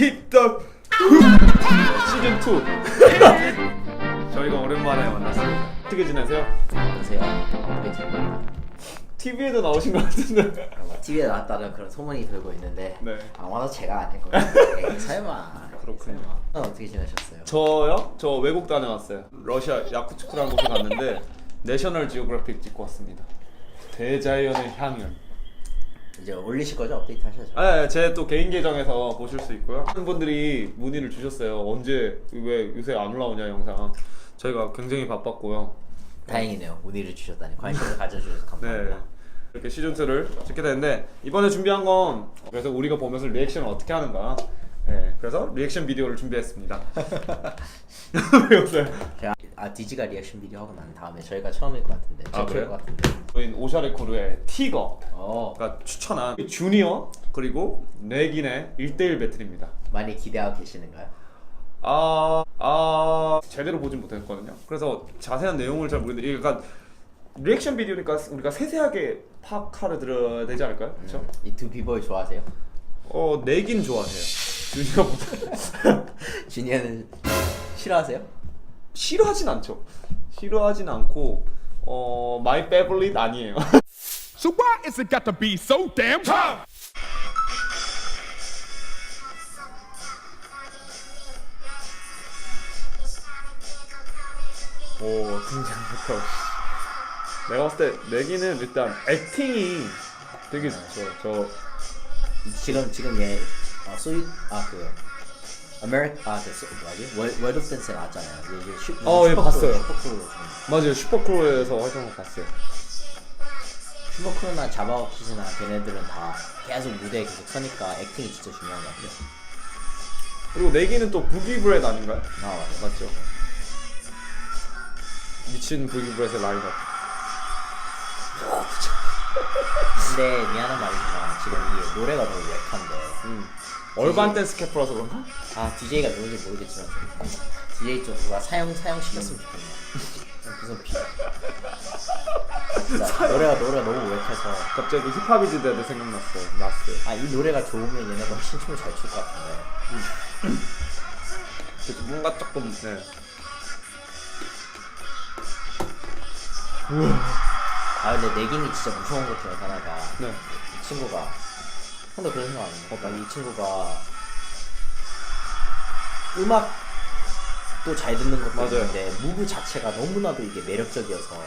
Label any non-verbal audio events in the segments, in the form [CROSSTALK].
The 시즌 2 [LAUGHS] 저희가 오랜만에 만났습니다. 어떻게 지내세요? 안녕하세요. 베이트입니다. TV에도 나오신 것 같은데. TV에 나왔다는 그런 소문이 돌고 있는데 네. 아마도 제가 아닐 거예요. 에이, [LAUGHS] 설마. 그렇군요. 설마. 어, 어떻게 지내셨어요? 저요? 저 외국 다녀왔어요. 러시아 야쿠츠크라는 곳에 갔는데 내셔널 지오그래픽 찍고 왔습니다. 대자연의 향연. 이제 올리실 거죠? 업데이트 하셔야죠. 아, 제 또 개인 계정에서 보실 수 있고요. 많은 분들이 문의를 주셨어요. 언제 왜 요새 안 올라오냐 영상. 저희가 굉장히 바빴고요. 다행이네요. 문의를 주셨다니 관심을 가져주셔서 네. 감사합니다. 이렇게 시즌 2를 찍게 됐는데 이번에 준비한 건 그래서 우리가 보면서 리액션을 어떻게 하는가. 네. 그래서 리액션 비디오를 준비했습니다. 왜 웃어요? 제가 아 디지가 리액션 비디오 하고 난 다음에 저희가 처음일 것 같은데. 아, 최초일 그래요? 것 같은데. 저희는 오샤레코르의 티거. 어가 추천한 주니어 그리고 네긴의 1대1 배틀입니다. 많이 기대하고 계시는가요? 아, 아 제대로 보진 못했거든요. 그래서 자세한 내용을 잘 모르는데 약간 리액션 비디오니까 우리가 세세하게 파악하려 들어야 되지 않을까요? 그렇죠? 이 두 비보이 좋아하세요? 어 내긴 좋아해요. 주니어보다 주니어는 [LAUGHS] 싫어하세요? 싫어하진 않죠. 싫어하진 않고 어 마이 페블릿 아니에요. So why is it got to be so damn tough? 오 등장부터 내가 봤을 때 내기는 일단 액팅이 되게 좋죠. 저 지금 지금 얘 어, 소유 아그 아메리카 아그 뭐지 월 월드 댄스 나왔잖아요. 이제 슈, 어, 예, 슈퍼크루, 봤어요. 슈퍼크루 맞아요 슈퍼크로에서 활동을 봤어요. 슈퍼크루나 자바오키즈나 걔네들은 다 계속 무대에 계속 서니까 액팅이 진짜 중요한 것 같아요. 그리고 내기는 또 부기브렛 아닌가요? 아 맞아. 맞죠. 미친 부기브렛의 라인업. [LAUGHS] 근데 미안한 말이지만 지금 이게 노래가 너무 옅한데 음. 얼반 댄스 캐퍼라서 그런가? 아 DJ가 누군지 모르겠지만 DJ 좀 누가 사용 사용 시켰으면 좋겠네. 무슨 비. 진짜 노래가 노래가 너무 옅해서 갑자기 힙합이즈 데드 생각났어요. 났어요. 아이 노래가 좋으면 얘네가 훨씬 춤을 잘 출 것 같은데. 그래서 뭔가 조금 네. 아 근데 내긴이 진짜 무서운 것 중에 하나가 네. 이 친구가 형도 그런 생각 안 해요? 그러니까 이 친구가 음악도 잘 듣는 것도 맞아요. 있는데 무브 자체가 너무나도 이게 매력적이어서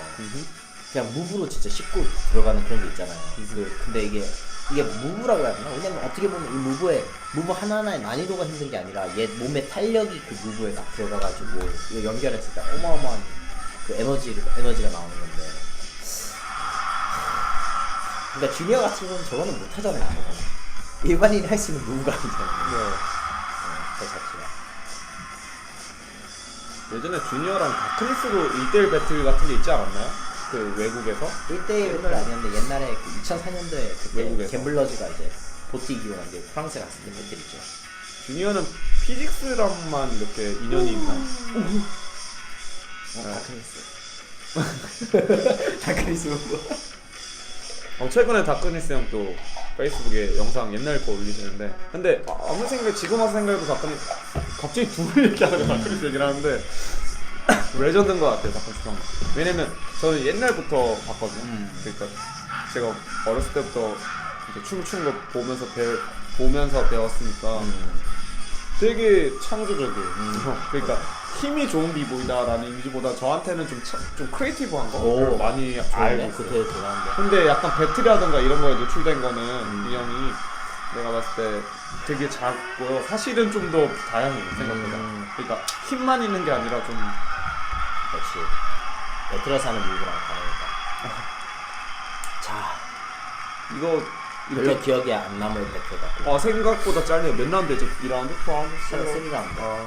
그냥 무브로 진짜 씻고 들어가는 그런 게 있잖아요. 그- 근데 이게 이게 무브라고 해야 되나? 왜냐면 어떻게 보면 이 무브에 무브 하나하나의 난이도가 힘든 게 아니라 얘 몸의 탄력이 그 무브에 딱 들어가가지고 이거 연결했을 때 어마어마한 그 에너지 에너지가 나오는 건데. 그러니까 주니어 같은 경우는 저거는 못 하잖아요. 일반인이 할 수 있는 무브가 아니잖아요. 네. 그 자체가. 예전에 주니어랑 다크니스도 1대1 배틀 같은 게 있지 않았나요? 그 외국에서? 1대1은 아니었는데 옛날에 그 2004년도에 그때 외국에서. 갬블러즈가 이제 보티 기원한 게 프랑스에 갔을 때 배틀이죠. 주니어는 피직스랑만 이렇게 인연이 있나? 어, 다크니스. [LAUGHS] [LAUGHS] 다크니스 보고. 어, 최근에 다크니스 형 또 페이스북에 영상 옛날 거 올리시는데. 근데 아, 아무 생각 지금 와서 생각해도 다크니 갑자기 둘을 얘기하다가 다크니스 얘기를 하는데 [COUGHS] 레전드인 것 같아요 다크니스 형 왜냐면 저는 옛날부터 봤거든요. 음. 그러니까 제가 어렸을 때부터 이제 춤을 추는 거 보면서 배 보면서 배웠으니까 음. 되게 창조적이에요. [LAUGHS] 그러니까 힘이 좋은 비보이다라는 이미지보다 저한테는 좀, 차- 좀 크리에이티브한 거 오, 많이 알고 알고 있어요 그때 대단한데. 근데 약간 배틀이라던가 이런 거에 노출된 거는 이 형이 내가 봤을 때 되게 작고요. 사실은 좀 더 다양해요 생각보다. 음. 그러니까 힘만 있는 게 아니라 좀 역시 배틀에서 하는 무브랑 다르니까. [LAUGHS] 자, 이거 별로 이렇게 기억이 안 남을 배틀 같고. 아 생각보다 짧네요. 몇 라운드죠? 2라운드? 4라운드? 세리라운드 아.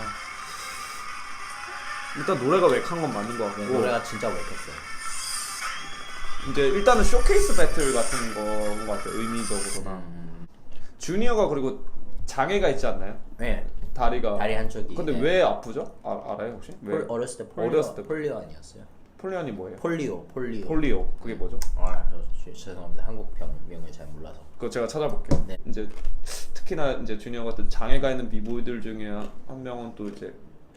일단 노래가 웩한 건 맞는 것 같고 네, 노래가 진짜 옅했어요. 이제 일단은 쇼케이스 배틀 같은 거인 것 같아요 의미적으로나 음. 주니어가 그리고 장애가 있지 않나요? 네, 다리가 다리 한쪽이. 근데 네. 왜 아프죠? 아, 알아요 혹시? 왜? 폴, 어렸을 때 폴리오, 어렸을 때. 폴리오 아니었어요? 폴리언이 뭐예요? 폴리오 폴리오 폴리오 그게 뭐죠? 아 저, 죄송합니다 한국 병명을 잘 몰라서 그거 제가 찾아볼게요. 네. 이제 특히나 이제 주니어 같은 장애가 있는 비보이들 중에 한 명은 또 이제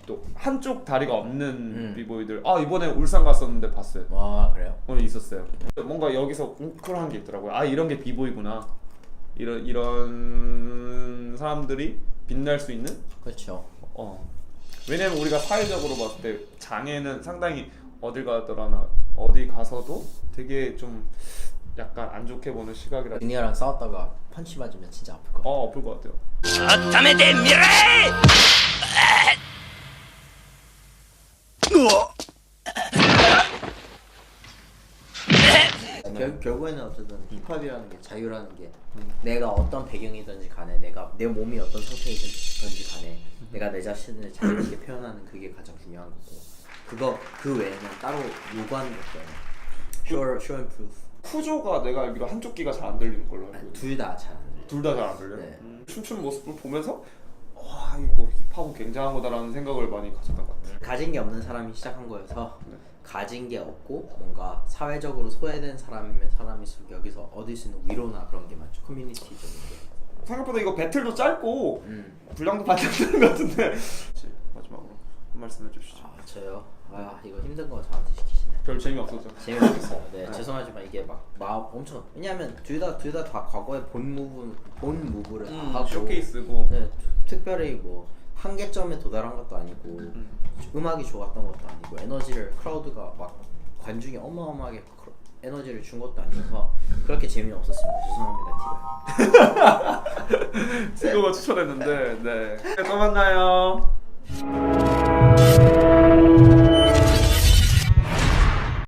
또 한쪽 다리가 없는 음. 비보이들. 아 이번에 울산 갔었는데 봤어요. 와 그래요? 오늘 있었어요. 뭔가 여기서 웅크한 게 있더라고요. 아 이런 게 비보이구나. 이런 이런 사람들이 빛날 수 있는. 그렇죠 어. 왜냐면 우리가 사회적으로 봤을 때 장애는 상당히 어딜 가더라나 어디 가서도 되게 좀 약간 안 좋게 보는 시각이라. 주니어랑 싸웠다가 펀치 맞으면 진짜 아플 것 같아 어 아플 것 같아요. 결, 결국에는 어쨌든 힙합이라는 게 자유라는 게 내가 어떤 배경이든지 간에 내가 내 몸이 어떤 상태이든지 간에 내가 내 자신을 자유롭게 표현하는 그게 가장 중요한 거고 그거 그 외에는 따로 요구하는 게 없잖아요 Show, show and proof 쿠조가 내가 알기로 한쪽 귀가 잘 안 들리는 걸로 알고 있어요. 둘다 잘안 들려요 둘 다 잘 안 들려요. 네. 음, 춤추는 모습을 보면서 굉장한 거다라는 생각을 많이 가졌던 것 같아요. 가진 게 없는 사람이 시작한 거여서 네. 가진 게 없고 뭔가 사회적으로 소외된 사람이면 사람일수록 여기서 얻을 수 있는 위로나 그런 게 많죠 커뮤니티적인 게 생각보다 이거 배틀도 짧고 음. 분량도 많이 안 되는 것 같은데. 마지막으로 한 말씀 해주시죠. 아 저요? 아 이거 힘든 거 저한테 시키시네 별 재미 없었죠. 재미없었어요. [LAUGHS] 네, 죄송하지만 이게 막 마음 엄청 왜냐하면 둘다둘 다 다 과거에 본 무브 본 무브를 다 하고 음, 쇼케이스고. 네, 특별히 뭐 한계점에 도달한 것도 아니고 음. 악이 좋았던 것도 아니고 에너지를 크라우드가 막 관중이 어마어마하게 에너지를 준 것도 아니어서 그렇게 재미없었습니다. 죄송합니다, 티가. [LAUGHS] 이거가 추천했는데 네. 또 만나요.